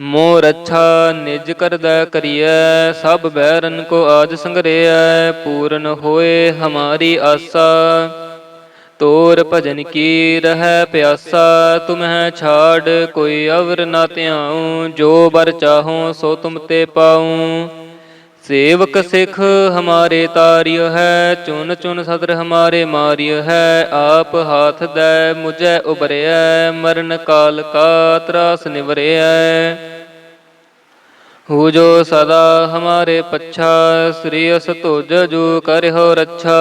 ਮੋਰ ਅੱਛਾ ਨਿਜ ਕਰਦਾ ਕਰੀਐ, ਸਭ ਬੈਰਨ ਕੋ ਆਜ ਸੰਗਰਿਐ, ਪੂਰਨ ਹੋਏ ਹਮਾਰੀ ਆਸਾ। ਤੋਰ ਭਜਨ ਕੀ ਰਹਿ ਪਿਆਸਾ ਤੁਮਹਿ ਛਾੜ, ਕੋਈ ਅਵਰ ਨਾ ਧਿਆਉ, ਜੋ ਬਰ ਚਾਹੋ ਸੋ ਤੁਮ ਤੇ ਪਾਉ। ਸੇਵਕ ਸਿੱਖ ਹਮਾਰੇ ਤਾਰਿਯ ਹੈ, ਚੁਨ ਚੁਨ ਸਦਰ ਹਮਾਰੇ ਮਾਰਿਯ ਹੈ, ਆਪ ਹਾਥ ਦੈ ਮੁਝੈ ਉਬਰਿਐ ਮਰਨ ਕਾਲ ਕਾ ਤਰਾਸ ਨਿਵਰਿਐ। ਹੂ ਜੋ ਸਦਾ ਹਮਾਰੇ ਪੱਛਾ ਸ੍ਰੀ ਅਸ ਤੁਜ ਜੋ ਕਰਿਓ ਰੱਛਾ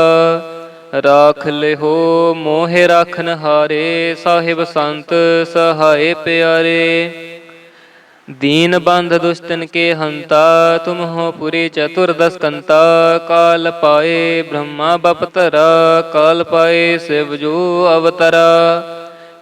ਰਾਖ ਲਿਓ ਮੋਹਿ ਰਾਖਨ ਹਾਰੇ ਸਾਹਿਬ ਸੰਤ ਸਹਾਏ ਪਿਆਰੇ ਦੀਨ ਬੰਧ ਦੁਸ਼ਟਨ ਕੇ ਹੰਤਾ ਤੁਮ ਹੋ ਪੁਰੀ ਚਤੁਰਦਸ ਕੰਤਾ ਕਾਲ ਪਾਏ ਬ੍ਰਹਮਾ ਬਪਤਰਾ ਕਾਲ ਪਾਏ ਸਿਵ ਜੋ ਅਵਤਰਾ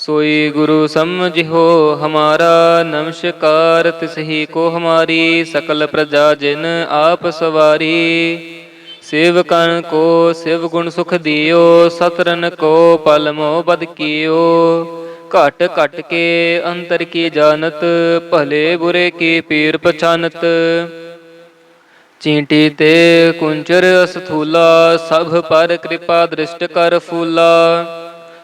ਸੋਈ ਗੁਰੂ ਸਮਝਿਓ ਹਮਾਰਾ, ਨਮਸਕਾਰ ਤਿਸਹੀ ਕੋ ਹਮਾਰੀ, ਸਕਲ ਪ੍ਰਜਾ ਜਿਨ ਆਪ ਸਵਾਰੀ। ਸੇਵਕਨ ਕੋ ਸਿਵ ਗੁਣ ਸੁਖ ਦਿਓ, ਸਤਰਨ ਕੋ ਪਲ ਮੋ ਬਦ ਕੀਓ। ਘਟ ਘਟ ਕੇ ਅੰਤਰ ਕੀ ਜਾਣਤ, ਭਲੇ ਬੁਰੇ ਕੀ ਪੀਰ ਪਛਾਨਤ। ਚੀਂਟੀ ਤੇ ਕੁੰਚਰ ਅਸਥੂਲਾ, ਸਭ ਪਰ ਕਿਰਪਾ ਦ੍ਰਿਸ਼ਟ ਕਰ ਫੂਲਾ।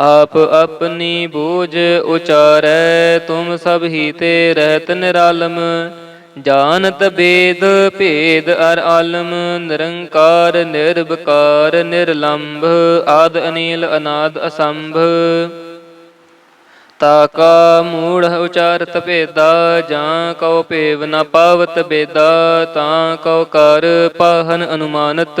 ਆਪ ਆਪਣੀ ਬੋਝ ਉਚਾਰੈ, ਤੁਮ ਸਭ ਹੀ ਤੇ ਰਹਿਤ ਨਿਰਾਲਮ। ਜਾਣਤ ਬੇਦ, ਭੇਦ ਅਰ ਆਲਮ। ਨਿਰੰਕਾਰ ਨਿਰਭਕਾਰ ਨਿਰਲੰਭ, ਆਦ ਅਨੀਲ, ਅਨਾਦ ਅਸੰਭ। ਤਾਕਾ ਮੂੜ ਉਚਾਰਤ ਭੇਦਾ, ਜਾਂ ਕਉ ਭੇਵ ਨ ਪਾਵਤ ਬੇਦਾ, ਤਾਂ ਕਉ ਕਰ ਪਾਹਨ ਅਨੁਮਾਨਤ।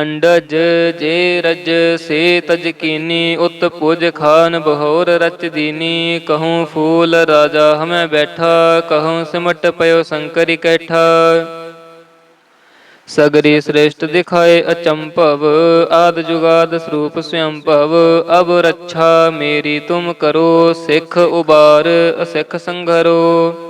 ਅੰਡਜ ਜੇ ਰਜ ਸੇ ਤਜ ਕੀਨੀ, ਉਤ ਪੁਜ ਖਾਨ ਬਹੋਰ ਰਚ ਦੀਨੀ। ਕਹੂੰ ਫੂਲ ਰਾਜਾ ਹਮੈ ਬੈਠਾ, ਕਹੂੰ ਸਿਮਟ ਪਇਓ ਸੰਕਰੀ ਕੈਠਾ। ਸਗਰੀ ਸ੍ਰੇਸ਼ਟ ਦਿਖਾਏ ਅਚੰਭਵ, ਆਦ ਜੁਗਾਦ ਸਰੂਪ ਸਵਯੰ ਭਵ ਅਬ ਰੱਛਾ ਮੇਰੀ ਤੁਮ ਕਰੋ, ਸਿੱਖ ਉਬਾਰ ਅਸਿੱਖ ਸੰਘਰੋ।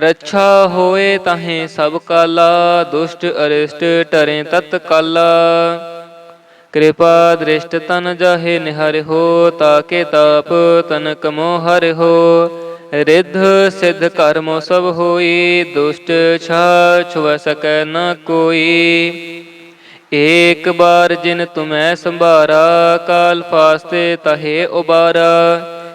ਰੱਛਾ ਹੋਏ ਤਾਹੇ ਸਭ ਕਾਲਾ, ਦੁਸ਼ਟ ਅਰਿਸ਼ਟ ਟਰੇ ਤਤ ਕਾਲਾ। ਕਿਰਪਾ ਦ੍ਰਿਸ਼ਟ ਤਨ ਜਾਹੇ ਨਿਹਰਿ ਹੋ, ਤਾਕੇ ਤਾਪ ਤਨ ਕਮੋ ਹਰਿ ਹੋ। ਰਿੱਧ ਸਿੱਧ ਕਰਮੋ ਸਭ ਹੋਈ, ਦੁਸ਼ਟ ਛਾ ਛੁਐ ਸਕੈ ਨ ਕੋਈ। ਏਕ ਬਾਰ ਜਿਨ ਤੁਮੈ ਸੰਭਾਰਾ, ਕਾਲ ਫਾਸਤੇ ਤਹੇ ਉਬਾਰਾ।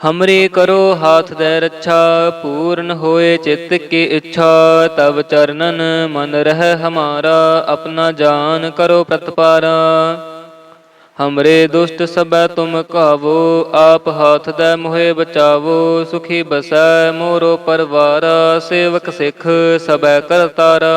ਹਮਰੀ ਕਰੋ ਹਾਥ ਦੇ ਰੱਛਾ ਪੂਰਨ ਹੋਏ ਚਿੱਤ ਕੀ ਇੱਛਾ ਤਬ ਚਰਨਨ ਮਨ ਰਹਿ ਹਮਾਰਾ ਆਪਣਾ ਜਾਨ ਕਰੋ ਪ੍ਰਤਪਾਰਾ ਹਮਰੇ ਦੁਸ਼ਟ ਸਭੈ ਤੁਮ ਕਾਵੋ ਆਪ ਹਾਥ ਦੇ ਮੋਹਿ ਬਚਾਵੋ ਸੁਖੀ ਬਸੈ ਮੋਰੋ ਪਰਵਾਰ ਸੇਵਕ ਸਿੱਖ ਸਭੈ ਕਰਤਾਰਾ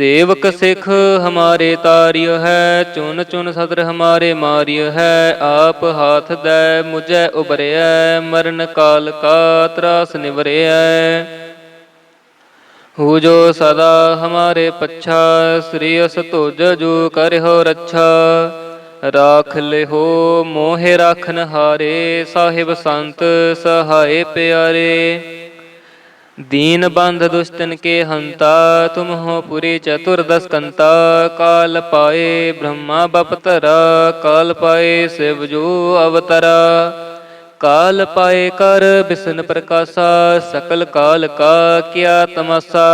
ਸੇਵਕ ਸਿੱਖ ਹਮਾਰੇ ਤਾਰਿਯ ਹੈ, ਚੁਨ ਚੁਨ ਸਦਰ ਹਮਾਰੇ ਮਾਰਿਯ ਹੈ, ਆਪ ਹਾਥ ਦੈ ਮੁਝੈ ਉਬਰਿਐ ਮਰਨ ਕਾਲ ਕਾ ਤਰਾਸ ਨਿਵਰਿਐ। ਹੂ ਜੋ ਸਦਾ ਹਮਾਰੇ ਪੱਛਾ, ਸ੍ਰੀ ਅਸ ਤੁਜ ਜੋ ਕਰਿਓ ਰੱਛਾ। ਰਾਖ ਲਿਹੋ, ਮੋਹਿ ਰਾਖਨ ਹਾਰੇ ਸਾਹਿਬ ਸੰਤ ਸਹਾਏ ਪਿਆਰੇ। दीन बंध दुष्टन के हंता तुम हो पुरी चतुर्दश कंता काल पाए ब्रह्मा बपतरा काल पाए शिव जो अवतरा काल पाए कर विष्णु प्रकाशा सकल काल का किया तमाशा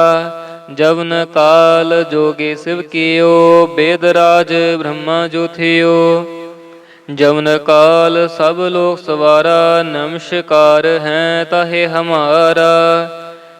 जवन काल जोगे शिव कियो वेद राज ब्रह्मा जो थियो जवन काल सब लोग सवारा नमस्कार है ताहे हमारा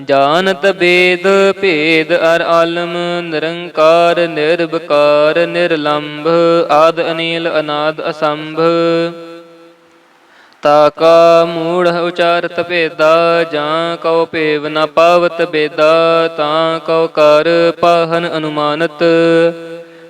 ਜਾਣਤ ਬੇਦ ਭੇਦ ਅਰ ਆਲਮ, ਨਿਰੰਕਾਰ ਨਿਰਭਕਾਰ ਨਿਰਲੰਭ, ਆਦ ਅਨੀਲ, ਅਨਾਦ ਅਸੰਭ। ਤਾਕਾ ਮੂੜ ਉਚਾਰਤ ਭੇਦਾ, ਜਾਂ ਕਉ ਭੇਵ ਨ ਪਾਵਤ ਬੇਦਾ, ਤਾਂ ਕਉ ਕਰ ਪਾਹਨ ਅਨੁਮਾਨਤ।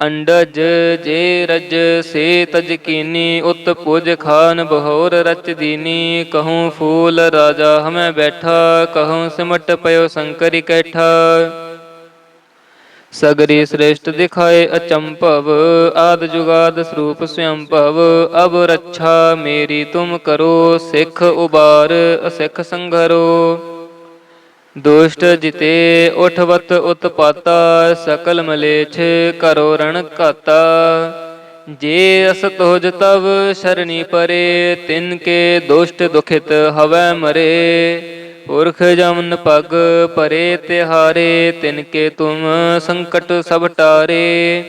ਅੰਡਜ ਜੇ ਰਜ ਸੇ ਤਜ ਕੀਨੀ, ਉਤ ਪੁਜ ਖਾਨ ਬਹੋਰ ਰਚ ਦੀਨੀ। ਕਹੂੰ ਫੂਲ ਰਾਜਾ ਹਮੈ ਬੈਠਾ, ਕਹੂੰ ਸਿਮਟ ਪਇਓ ਸ਼ੰਕਰ ਕੈਠਾ ਸਗਰੀ ਸ੍ਰੇਸ਼ਟ ਦਿਖਾਏ ਅਚੰਭਵ, ਆਦ ਜੁਗਾਦ ਸਰੂਪ ਸਵਯੰ ਭਵ ਅਬ ਰੱਛਾ ਮੇਰੀ ਤੁਮ ਕਰੋ, ਸਿੱਖ ਉਬਾਰ ਅਸਿੱਖ ਸੰਘਰੋ। ਦੁਸ਼ਟ ਜਿਤੇ ਉਠਵਤ ਉਤਪਾਤਾ, ਸਕਲ ਮਲੇਛ ਕਰੋ ਰਣ ਘਾਤਾ। ਜੇ ਅਸ ਤੋਜ ਤਵ ਸ਼ਰਣੀ ਪਰੇ, ਤਿਨ ਕੇ ਦੁਸ਼ਟ ਦੁਖਿਤ ਹਵੈ ਮਰੇ। ਪੁਰਖ ਜਮਨ ਪਗ ਪਰੇ ਤਿਹਾਰੇ, ਤਿਨ ਕੇ ਤੁਮ ਸੰਕਟ ਸਭ ਟਾਰੇ।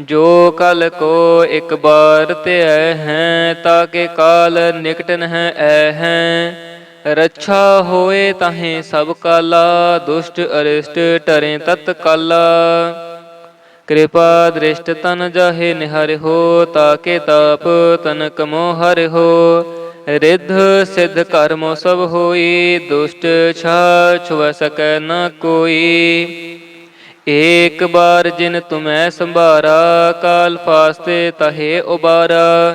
ਜੋ ਕਲ ਕੋ ਇੱਕ ਬਾਰ ਤੇ ਹੈ ਤਾਕੇ ਕਾਲ ਨਿਕਟ ਨਹ ਐ ਹੈ। ਰੱਛਾ ਹੋਏ ਤਾਹੇ ਸਭ ਕਾਲਾ, ਦੁਸ਼ਟ ਅਰਿਸ਼ਟ ਟਰੇ ਤਤ ਕਾਲਾ। ਕਿਰਪਾ ਦ੍ਰਿਸ਼ਟ ਤਨ ਜਾਹੇ ਨਿਹਰਿ ਹੋ, ਤਾਕੇ ਤਾਪ ਤਨ ਕਮੋ ਹਰਿ ਹੋ। ਰਿੱਧ ਸਿੱਧ ਕਰਮੋ ਸਭ ਹੋਈ, ਦੁਸ਼ਟ ਛਾ ਛੁਵ ਸਕੈ ਨ ਕੋਈ। ਏਕ ਬਾਰ ਜਿਨ ਤੁਮੈ ਸੰਭਾਰਾ, ਕਾਲ ਫਾਸਤੇ ਤਹੇ ਉਬਾਰਾ।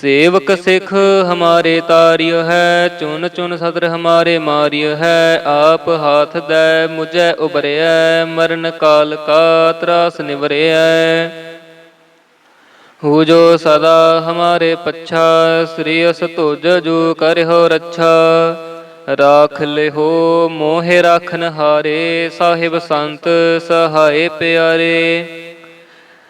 ਸੇਵਕ ਸਿੱਖ ਹਮਾਰੇ ਤਾਰਿਯ ਹੈ, ਚੁਨ ਚੁਨ ਸਦਰ ਹਮਾਰੇ ਮਾਰਿਯ ਹੈ, ਆਪ ਹਾਥ ਦੈ ਮੁਝੈ ਉਬਰਿਐ ਮਰਨ ਕਾਲ ਕਾ ਤਰਾਸ ਨਿਵਰਿਐ। ਹੋ ਜੋ ਸਦਾ ਹਮਾਰੇ ਪੱਛਾ, ਸ੍ਰੀ ਅਸ ਤੁਜ ਜੋ ਕਰਿਓ ਰੱਛਾ। ਰਾਖ ਲਿਹੋ, ਮੋਹਿ ਰਾਖਨ ਹਾਰੇ ਸਾਹਿਬ ਸੰਤ, ਸਹਾਏ ਪਿਆਰੇ।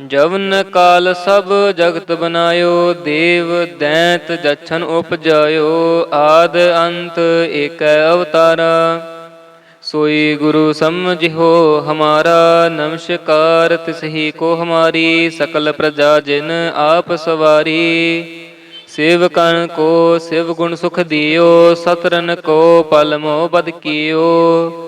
ਜਵਨ ਕਾਲ ਸਭ ਜਗਤ ਬਨਾਇਓ, ਦੇਵ ਦੈਂਤ ਜਛਨ ਉਪਜਾਇਓ, ਆਦ ਅੰਤ ਏਕੈ ਅਵਤਾਰਾ। ਸੋਈ ਗੁਰੂ ਸਮਝਿਓ ਹਮਾਰਾ, ਨਮਸਕਾਰ ਤਿਸਹੀ ਕੋ ਹਮਾਰੀ, ਸਕਲ ਪ੍ਰਜਾ ਜਿਨ ਆਪ ਸਵਾਰੀ। ਸੇਵਕਨ ਕੋ ਸਿਵ ਗੁਣ ਸੁਖ ਦਿਓ, ਸਤਰਨ ਕੋ ਪਲਮੋ ਬਦ ਕੀਓ।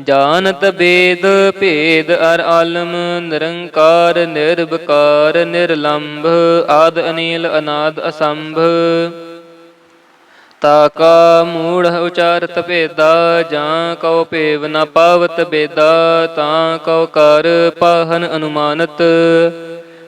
ਜਾਣਤ ਬੇਦ ਭੇਦ ਅਰ ਆਲਮ, ਨਿਰੰਕਾਰ ਨਿਰਭਕਾਰ ਨਿਰਲੰਭ, ਆਦ ਅਨੀਲ, ਅਨਾਦ ਅਸੰਭ। ਤਾਕਾ ਮੂੜ ਉਚਾਰਤ ਭੇਦਾ, ਜਾਂ ਕਉ ਭੇਵ ਨ ਪਾਵਤ ਬੇਦਾ, ਤਾਂ ਕਉ ਕਰ ਪਾਹਨ ਅਨੁਮਾਨਤ।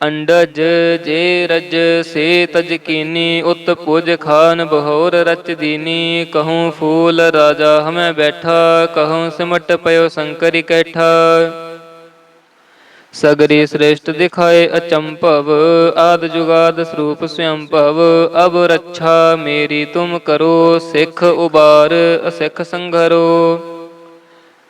ਅੰਡਜ ਜੇ ਰਜ ਸੇ ਤਜ ਕੀਨੀ, ਉਤ ਪੁਜ ਖਾਨ ਬਹੋਰ ਰਚ ਦੀਨੀ। ਕਹੂੰ ਫੂਲ ਰਾਜਾ ਹਮੈ ਬੈਠਾ, ਕਹੂੰ ਸਿਮਟ ਪਇਓ ਸ਼ੰਕਰ ਕੈਠਾ ਸਗਰੀ ਸ੍ਰੇਸ਼ਟ ਦਿਖਾਏ ਅਚੰਭਵ, ਆਦ ਜੁਗਾਦ ਸਰੂਪ ਸਯੰਭਵ ਅਬ ਰੱਛਾ ਮੇਰੀ ਤੁਮ ਕਰੋ, ਸਿੱਖ ਉਬਾਰ ਅਸਿੱਖ ਸੰਘਰੋ।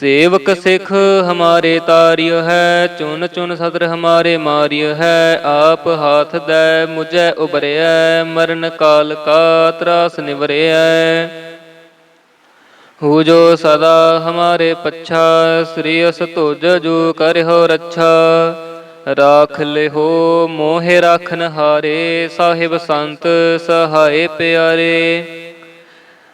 ਸੇਵਕ ਸਿੱਖ ਹਮਾਰੇ ਤਾਰਿਯ ਹੈ, ਚੁਨ ਚੁਨ ਸਦਰ ਹਮਾਰੇ ਮਾਰਿਯ ਹੈ, ਆਪ ਹਾਥ ਦੈ ਮੁਝੈ ਉਬਰਿਐ ਮਰਨ ਕਾਲ ਕਾ ਤਰਾਸ ਨਿਵਰਿਐ। ਹੋ ਜੋ ਸਦਾ ਹਮਾਰੇ ਪੱਛਾ, ਸ੍ਰੀ ਅਸ ਤੁਜ ਜੋ ਕਰਿਓ ਰੱਛਾ। ਰਾਖ ਲਿਹੋ, ਮੋਹਿ ਰਾਖਨ ਹਾਰੇ ਸਾਹਿਬ ਸੰਤ ਸਹਾਏ ਪਿਆਰੇ।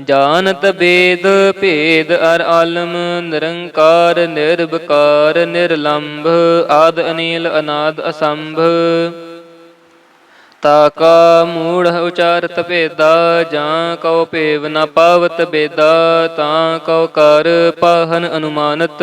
ਜਾਣਤ ਬੇਦ ਭੇਦ ਅਰ ਆਲਮ, ਨਿਰੰਕਾਰ ਨਿਰਭਕਾਰ ਨਿਰਲੰਭ, ਆਦ ਅਨੀਲ, ਅਨਾਦ ਅਸੰਭ। ਤਾਕਾ ਮੂੜ ਉਚਾਰਤ ਭੇਦਾ, ਜਾਂ ਕਉ ਭੇਵ ਨ ਪਾਵਤ ਬੇਦਾ, ਤਾਂ ਕਉ ਕਰ ਪਾਹਨ ਅਨੁਮਾਨਤ।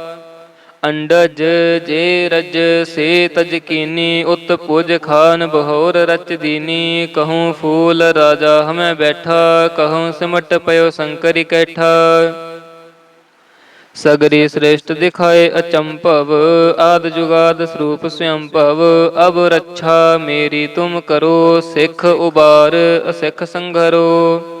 ਅੰਡਜ ਜੇ ਰਜ ਸੇ ਤਜ ਕੀਨੀ, ਉਤ ਪੁਜ ਖਾਨ ਬਹੋਰ ਰਚ ਦੀਨੀ। ਕਹੂੰ ਫੂਲ ਰਾਜਾ ਹਮੈ ਬੈਠਾ, ਕਹੂੰ ਸਿਮਟ ਪਇਓ ਸ਼ੰਕਰ ਕੈਠਾ ਸਗਰੀ ਸ੍ਰੇਸ਼ਟ ਦਿਖਾਏ ਅਚੰਭਵ, ਆਦ ਜੁਗਾਦ ਸਰੂਪ ਸਵਯੰ ਭਵ ਅਬ ਰੱਛਾ ਮੇਰੀ ਤੁਮ ਕਰੋ, ਸਿੱਖ ਉਬਾਰ ਅਸਿੱਖ ਸੰਘਰੋ।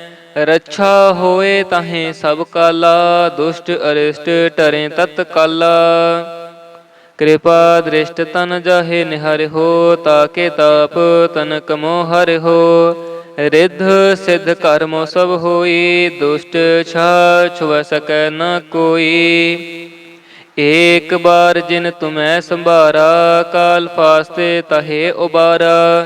ਰੱਛਾ ਹੋਏ ਤਾਹੇ ਸਭ ਕਾਲਾ, ਦੁਸ਼ਟ ਅਰਿਸ਼ਟ ਟਰੇ ਤਤ ਕਾਲਾ। ਕਿਰਪਾ ਦ੍ਰਿਸ਼ਟ ਤਨ ਜਾਹੇ ਨਿਹਰਿ ਹੋ, ਤਾਕੇ ਤਾਪ ਤਨ ਕਮੋ ਹਰਿ ਹੋ। ਰਿੱਧ ਸਿੱਧ ਕਰਮੋ ਸਭ ਹੋਈ, ਦੁਸ਼ਟ ਛਾ ਛੁਵ ਸਕੈ ਨ ਕੋਈ। ਏਕ ਬਾਰ ਜਿਨ ਤੁਮੈ ਸੰਭਾਰਾ, ਕਾਲ ਫਾਸਤੇ ਤਹੇ ਉਬਾਰਾ।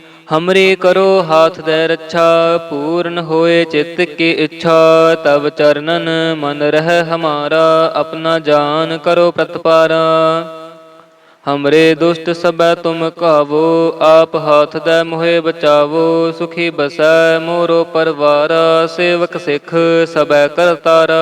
ਹਮਰੇ ਕਰੋ ਹਾਥ ਦੇ ਰੱਛਾ ਪੂਰਨ ਹੋਏ ਚਿੱਤ ਕੀ ਇੱਛਾ ਤਬ ਚਰਨਨ ਮਨ ਰਹਿ ਹਮਾਰਾ ਆਪਣਾ ਜਾਨ ਕਰੋ ਪ੍ਰਤਪਾਰਾ ਹਮਰੇ ਦੁਸ਼ਟ ਸਭੈ ਤੁਮ ਕਾਵੋ ਆਪ ਹਾਥ ਦੇ ਮੋਹਿ ਬਚਾਵੋ ਸੁਖੀ ਬਸੈ ਮੋਰੋ ਪਰਵਾਰ ਸੇਵਕ ਸਿੱਖ ਸਭੈ ਕਰਤਾਰਾ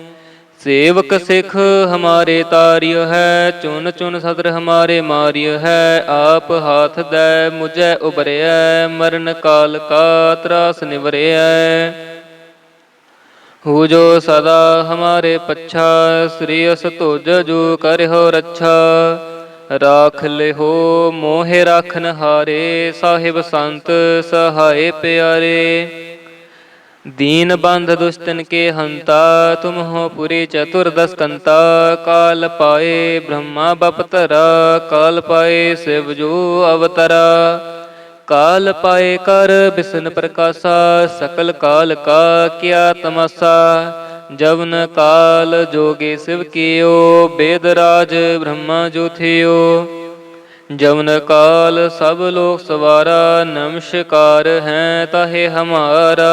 ਸੇਵਕ ਸਿੱਖ ਹਮਾਰੇ ਤਾਰਿਯ ਹੈ, ਚੁਨ ਚੁਨ ਸਦਰ ਹਮਾਰੇ ਮਾਰਿਯ ਹੈ, ਆਪ ਹਾਥ ਦੈ ਮੁਝੈ ਉਬਰਿਐ ਮਰਨ ਕਾਲ ਕਾ ਤਰਾਸ ਨਿਵਰਿਐ। ਹੂ ਜੋ ਸਦਾ ਹਮਾਰੇ ਪੱਛਾ, ਸ੍ਰੀ ਅਸ ਤੁਜ ਜੋ ਕਰਿਓ ਰੱਛਾ। ਰਾਖ ਲਿਹੋ ਮੋਹਿ ਰਾਖਨ ਹਾਰੇ, ਸਾਹਿਬ ਸੰਤ ਸਹਾਏ ਪਿਆਰੇ। दीन बंध दुष्टन के हंता तुम हो पुरी चतुर्दश कंता काल पाए ब्रह्मा बपतरा काल पाए शिव जो अवतरा काल पाए कर बिसन प्रकाशा सकल काल का किया तमाशा जवन काल जोगे शिव कियो वेद राज ब्रह्मा जो थियो जवन काल सब लोक सवारा नमस्कार है ताहे हमारा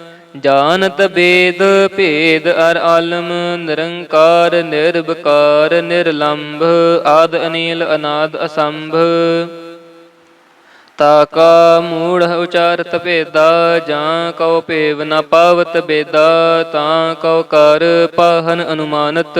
ਜਾਣਤ ਬੇਦ ਭੇਦ ਅਰ ਆਲਮ, ਨਿਰੰਕਾਰ ਨਿਰਭਕਾਰ ਨਿਰਲੰਭ, ਆਦ ਅਨੀਲ, ਅਨਾਦ ਅਸੰਭ। ਤਾਕਾ ਮੂੜ ਉਚਾਰਤ ਭੇਦਾ, ਜਾਂ ਕਉ ਭੇਵ ਨ ਪਾਵਤ ਬੇਦਾ, ਤਾਂ ਕਉ ਕਰ ਪਾਹਨ ਅਨੁਮਾਨਤ।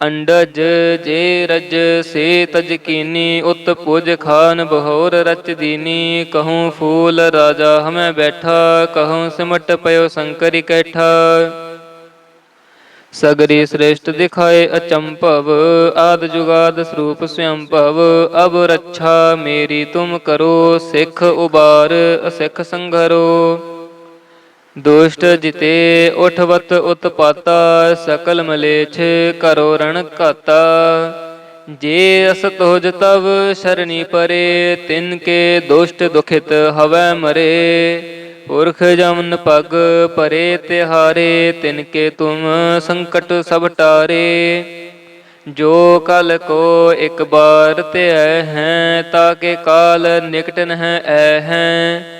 ਅੰਡਜ ਜੇ ਰਜ ਸੇ ਤਜ ਕੀਨੀ ਉਤ ਪੁਜ ਖਾਨ ਬਹੋਰ ਰਚ ਦੀਨੀ। ਕਹੂੰ ਫੂਲ ਰਾਜਾ ਹਮੈ ਬੈਠਾ, ਕਹੂੰ ਸਿਮਟ ਪਇਓ ਸ਼ੰਕਰ ਕੈਠਾ ਸਗਰੀ ਸ੍ਰੇਸ਼ਟ ਦਿਖਾਏ ਅਚੰਭਵ, ਆਦ ਜੁਗਾਦ ਸਰੂਪ ਸਵਯੰ ਭਵ ਅਬ ਰੱਛਾ ਮੇਰੀ ਤੁਮ ਕਰੋ, ਸਿੱਖ ਉਬਾਰ ਅਸਿੱਖ ਸੰਘਰੋ। ਦੁਸ਼ਟ ਜਿਤੇ ਉਠਵਤ ਉਤਪਾਤਾ, ਸਕਲ ਮਲੇਛ ਕਰੋ ਰਣ ਘਾਤਾ। ਜੇ ਅਸ ਤੋਜ ਤਵ ਸ਼ਰਣੀ ਪਰੇ, ਤਿਨ ਕੇ ਦੁਸ਼ਟ ਦੁਖਿਤ ਹਵੈ ਮਰੇ। ਪੁਰਖ ਜਮਨ ਪਗ ਪਰੇ ਤਿਹਾਰੇ, ਤਿਨ ਕੇ ਤੁਮ ਸੰਕਟ ਸਭ ਟਾਰੇ। ਜੋ ਕਲ ਕੋ ਇੱਕ ਬਾਰ ਤੇ ਹੈ ਤਾਕੇ ਕਾਲ ਨਿਕਟ ਨਹਿ ਐ ਹੈ।